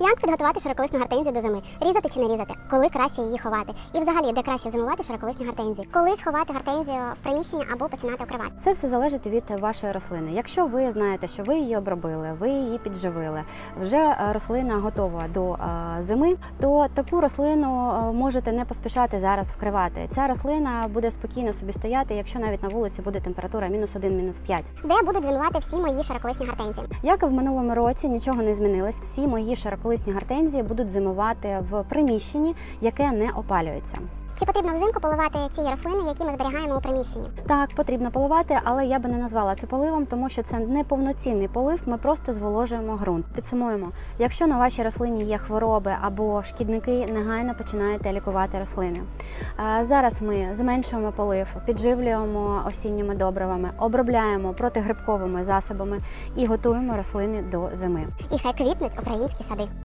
Як підготувати широколисну гортензію до зими? Різати чи не різати? Коли краще її ховати? І взагалі, де краще зимувати широколисні гортензії? Коли ж ховати гортензію в приміщенні або починати укривати? Це все залежить від вашої рослини. Якщо ви знаєте, що ви її обробили, ви її підживили, вже е, рослина готова до е, зими, то таку рослину е, можете не поспішати зараз вкривати. Ця рослина буде спокійно собі стояти, якщо навіть на вулиці буде температура мінус 1, мінус 5. Де будуть зимувати всі мої широколисні гортензії? Як і в минулому році нічого не змінилось. Всі мої широколисні гортензії будуть зимувати в приміщенні, яке не опалюється. Чи потрібно взимку поливати ці рослини, які ми зберігаємо у приміщенні? Так, потрібно поливати, але я би не назвала це поливом, тому що це не повноцінний полив. Ми просто зволожуємо ґрунт. Підсумуємо, якщо на вашій рослині є хвороби або шкідники, негайно починаєте лікувати рослини. Е, Зараз ми зменшуємо полив, підживлюємо осінніми добривами, обробляємо протигрибковими засобами і готуємо рослини до зими. І хай квітнуть українські сади.